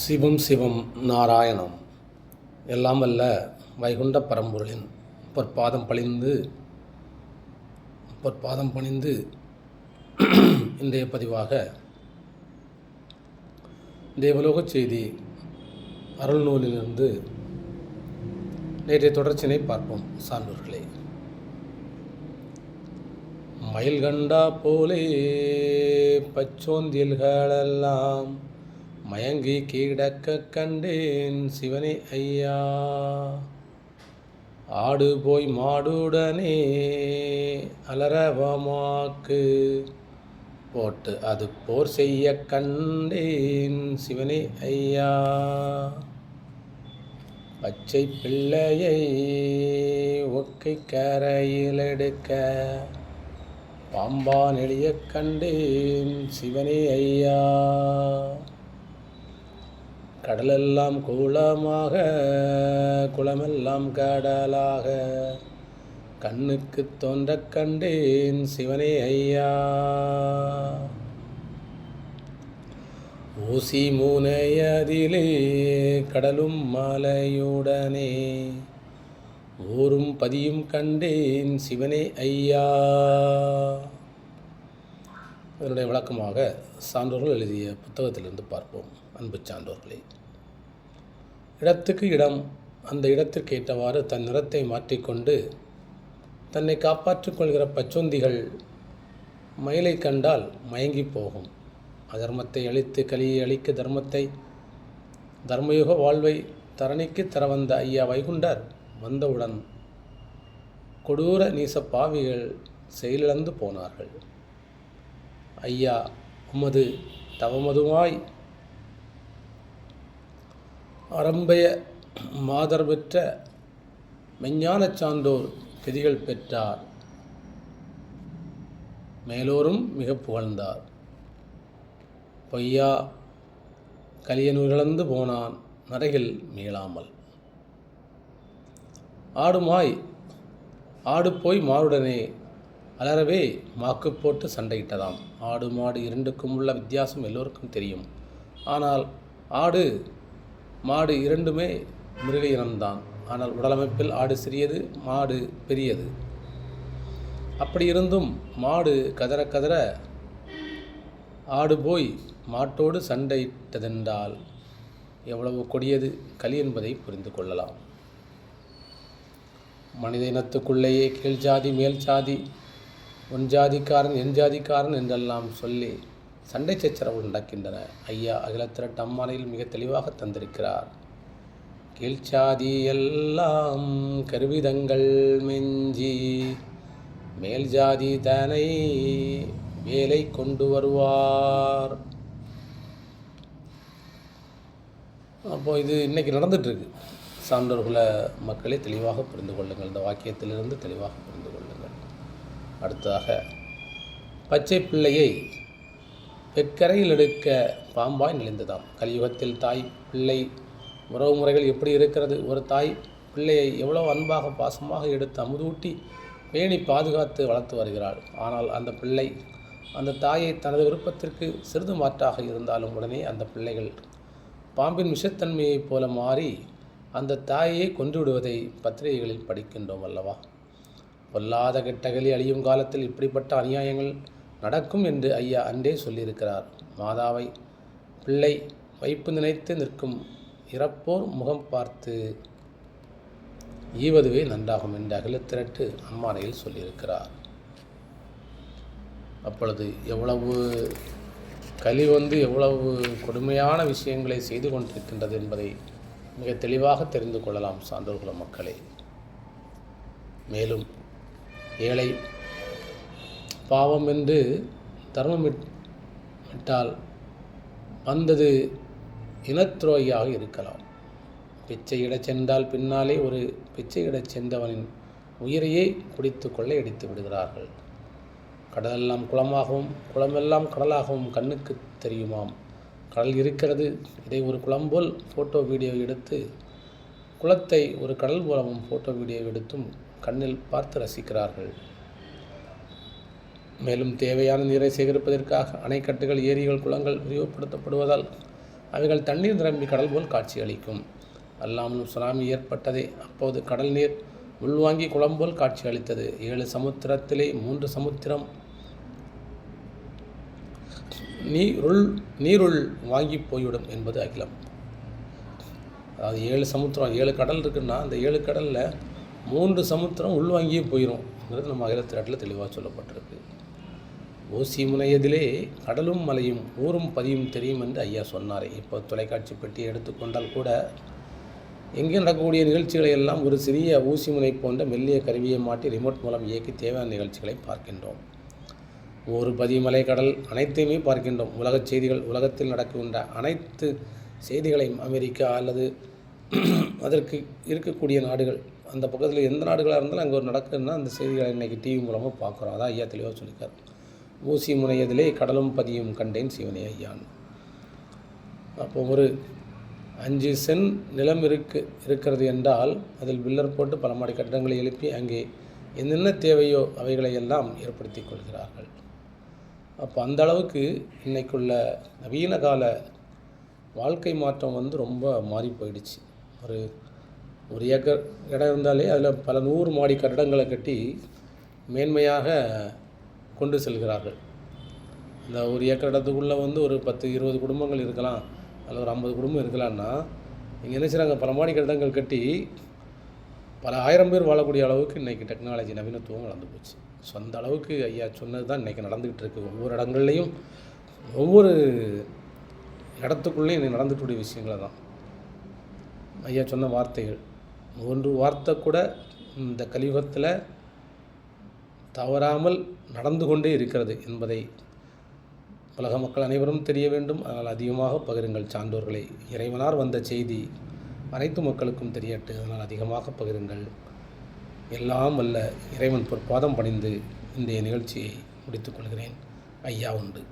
சிவம் சிவம் நாராயணம். எல்லாம் வல்ல வைகுண்ட பரம்பொருளின் பொற்பாதம் பணிந்து பொற்பாதம் பணிந்து இன்றைய பதிவாக தேவலோகச் செய்தி அருள் நூலிலிருந்து நேற்றைய தொடர்ச்சினை பார்ப்போம் சான்றோர்களே. மயில் கண்டா போலே பச்சோந்தியல்களெல்லாம் மயங்கி கீழக்க கண்டேன் சிவனே ஐயா. ஆடு போய் மாடுடனே அலரவமாக்கு போட்டு அது போர் செய்ய கண்டேன் சிவனே ஐயா. பச்சை பிள்ளையை ஒக்கை கரையில் எடுக்க பாம்பான் எளிய கண்டேன் சிவனே ஐயா. கடலெல்லாம் குளமாக குளமெல்லாம் கடலாக. கண்ணுக்கு தோன்ற கண்டேன் சிவனே ஐயா. ஊசி மூனையதிலே கடலும் மலையுடனே. ஊரும் பதியும் கண்டேன் சிவனே ஐயா. இதனுடைய விளக்கமாக சான்றோர்கள் எழுதிய புத்தகத்திலிருந்து பார்ப்போம். அன்பு சான்றோர்களே. இடத்துக்கு இடம் அந்த இடத்திற்கு ஏற்றவாறு தன் நிறத்தை மாற்றிக்கொண்டு தன்னை காப்பாற்றிக் கொள்கிற பச்சொந்திகள் மயிலை கண்டால் மயங்கி போகும். அதர்மத்தை அழித்து கலியை அழிக்க தர்மத்தை தர்மயுக வாழ்வை தரணிக்கு தர வந்த ஐயா வைகுண்டர் வந்தவுடன் கொடூர நீச பாவிகள் செயலிழந்து போனார்கள். ஐயா உமது தவமதுவாய் அறம்பய மாதர் பெற்ற மெஞ்ஞான சான்றோர் கதிகள் பெற்றார். மேலோரும் மிக புகழ்ந்தார். பொய்யா கலியனூரிழந்து போனான் நரையில் மீளாமல். ஆடுமாய் ஆடு போய் மாறுடனே அலறவே மாக்கு போட்டு சண்டையிட்டதாம். ஆடு மாடு இரண்டுக்கும் உள்ள வித்தியாசம் எல்லோருக்கும் தெரியும். ஆனால் ஆடு மாடு இரண்டுமே மிருக இனம்தான் ஆனால் உடலமைப்பில் ஆடு சிறியது மாடு பெரியது. அப்படி இருந்தும் மாடு கதற கதற ஆடு போய் மாட்டோடு சண்டையிட்டதென்றால் எவ்வளவு கொடியது களி என்பதை புரிந்து கொள்ளலாம். மனித இனத்துக்குள்ளேயே கீழ் ஜாதி மேல் ஜாதி உன் ஜாதிக்காரன் என் ஜாதிக்காரன் என்றெல்லாம் சொல்லி சண்டை சச்சரவுகள் நடக்கின்றன. ஐயா அகிலத்திரட்டு அம்மாலையில் மிக தெளிவாக தந்திருக்கிறார். கீழ்ச்சாதி எல்லாம் கருவிதங்கள் மெஞ்சி மேல் ஜாதி தனை வேலை கொண்டு வருவார். அப்போ இது இன்னைக்கு நடந்துட்டுருக்கு. சான்றோர்களை மக்களை தெளிவாக புரிந்து கொள்ளுங்கள். இந்த வாக்கியத்திலிருந்து தெளிவாக புரிந்து கொள்ளுங்கள். அடுத்ததாக பச்சை பிள்ளையை வெக்கரையில் எடுக்க பாம்பாய் நெளிந்ததாம் கலியுகத்தில் தாய் பிள்ளை உறவு முறைகள் எப்படி இருக்கிறது? ஒரு தாய் பிள்ளையை எவ்வளோ அன்பாக பாசமாக எடுத்து அமுதூட்டி பேணி பாதுகாத்து வளர்த்து வருகிறாள். ஆனால் அந்த பிள்ளை அந்த தாயை தனது விருப்பத்திற்கு சிறிது மாற்றாக இருந்தாலும் உடனே அந்த பிள்ளைகள் பாம்பின் விஷத்தன்மையைப் போல மாறி அந்த தாயை கொன்று விடுவதை பத்திரிகைகளில் படிக்கின்றோம் அல்லவா? பொல்லாத கெட்டகலி அழியும் காலத்தில் இப்படிப்பட்ட அநியாயங்கள் நடக்கும் என்று ஐயா அன்றே சொல்லியிருக்கிறார். மாதாவை பிள்ளை வைப்பு நினைத்து நிற்கும் இறப்போர் முகம் பார்த்து ஈவதுவே நன்றாகும் என்று அகிலத்திரட்டு அம்மானையில் சொல்லியிருக்கிறார். அப்பொழுது எவ்வளவு கலி வந்து எவ்வளவு கொடுமையான விஷயங்களை செய்து கொண்டிருக்கின்றது என்பதை மிக தெளிவாக தெரிந்து கொள்ளலாம் சான்றோர்குல மக்களே. மேலும் ஏழை பாவம் என்று தர்மம் விட்டால் வந்தது இனத்துரோகியாக இருக்கலாம். பிச்சையிடச் சென்றால் பின்னாலே ஒரு பிச்சையிடச் சென்றவனின் உயிரையே குடித்து கொள்ள அடித்து விடுகிறார்கள். கடலெல்லாம் குளமாகவும் குளமெல்லாம் கடலாகவும் கண்ணுக்கு தெரியுமாம். கடல் இருக்கிறது. இதை ஒரு குளம் போல் ஃபோட்டோ வீடியோ எடுத்து குளத்தை ஒரு கடல் மூலமும் ஃபோட்டோ வீடியோ எடுத்தும் கண்ணில் பார்த்து ரசிக்கிறார்கள். மேலும் தேவையான நீரை சேகரிப்பதற்காக அணைக்கட்டுகள் ஏரிகள் குளங்கள் விரிவுபடுத்தப்படுவதால் அவைகள் தண்ணீர் நிரம்பி கடல் போல் காட்சி அளிக்கும் அல்லாமலும் சுனாமி ஏற்பட்டதே. அப்போது கடல் நீர் உள்வாங்கி குளம் போல் காட்சி அளித்தது ஏழு சமுத்திரத்திலே மூன்று சமுத்திரம் நீருள் நீருள் வாங்கி போய்விடும் என்பது அகிலம். அதாவது ஏழு சமுத்திரம் ஏழு கடல் இருக்குன்னா அந்த ஏழு கடலில் மூன்று சமுத்திரம் உள்வாங்கியே போயிடும்ங்கிறது நம்ம அகிலத்திராட்டில் தெளிவாக சொல்லப்பட்டிருக்கு. ஓசி முனையதிலே கடலும் மலையும் ஊரும் பதியும் தெரியும் என்று ஐயா சொன்னார். இப்போ தொலைக்காட்சி பெட்டியை எடுத்துக்கொண்டால் கூட எங்கே நடக்கக்கூடிய நிகழ்ச்சிகளை எல்லாம் ஒரு சிறிய ஊசி முனை போன்ற மெல்லிய கருவியை மாட்டி ரிமோட் மூலம் இயக்கி தேவையான நிகழ்ச்சிகளை பார்க்கின்றோம். ஒரு பதிமலை கடல் அனைத்தையுமே பார்க்கின்றோம். உலகச் செய்திகள் உலகத்தில் நடக்கின்ற அனைத்து செய்திகளையும் அமெரிக்கா அல்லது அதற்கு இருக்கக்கூடிய நாடுகள் அந்த பக்கத்தில் எந்த நாடுகளாக இருந்தாலும் அங்கே ஒரு நடக்குதுன்னா அந்த செய்திகளை இன்றைக்கி டிவி மூலமாக பார்க்குறோம். அதான் ஐயா தெளிவாக சொல்லியிருக்காரு. ஊசி முனையதிலே கடலும் பதியும் கண்டேன் சிவனே ஐயான். அப்போ ஒரு அஞ்சு சென் நிலம் இருக்கு இருக்கிறது என்றால் அதில் பில்லர் போட்டு பல மாடி கட்டடங்களை எழுப்பி அங்கே என்னென்ன தேவையோ அவைகளை எல்லாம் ஏற்படுத்தி கொள்கிறார்கள். அப்போ அந்த அளவுக்கு இன்றைக்குள்ள நவீன கால வாழ்க்கை மாற்றம் வந்து ரொம்ப மாறி போயிடுச்சு. ஒரு ஒரு ஏக்கர் இடம் இருந்தாலே அதில் பல நூறு மாடி கட்டடங்களை கட்டி மேன்மையாக கொண்டு செல்கிறார்கள். இந்த ஒரு ஏக்கர் இடத்துக்குள்ளே வந்து ஒரு பத்து இருபது குடும்பங்கள் இருக்கலாம் அதில் ஒரு ஐம்பது குடும்பம் இருக்கலாம்னா இங்கே என்ன செய்கிறாங்க பல இடங்கள் கட்டி பல ஆயிரம் பேர் வாழக்கூடிய அளவுக்கு இன்றைக்கி டெக்னாலஜி நவீனத்துவம் வளர்ந்து போச்சு. ஸோ அந்த அளவுக்கு ஐயா சொன்னது தான் இன்றைக்கி நடந்துக்கிட்டு இருக்குது ஒவ்வொரு இடங்கள்லையும் ஒவ்வொரு இடத்துக்குள்ளேயும் இன்றைக்கி நடந்துக்கூடிய விஷயங்களை தான் ஐயா சொன்ன வார்த்தைகள். ஒன்று வார்த்தை கூட இந்த கலியுகத்தில் தவறாமல் நடந்து கொண்டே இருக்கிறது என்பதை உலக மக்கள் அனைவரும் தெரிய வேண்டும். அதனால் அதிகமாக பகிருங்கள் சான்றோர்களை. இறைவனார் வந்த செய்தி அனைத்து மக்களுக்கும் தெரியட்டு. அதனால் அதிகமாக பகிருங்கள். எல்லாம் வல்ல இறைவன் பொற்பாதம் பணிந்து இந்த நிகழ்ச்சியை முடித்துக்கொள்கிறேன் ஐயா உண்டு.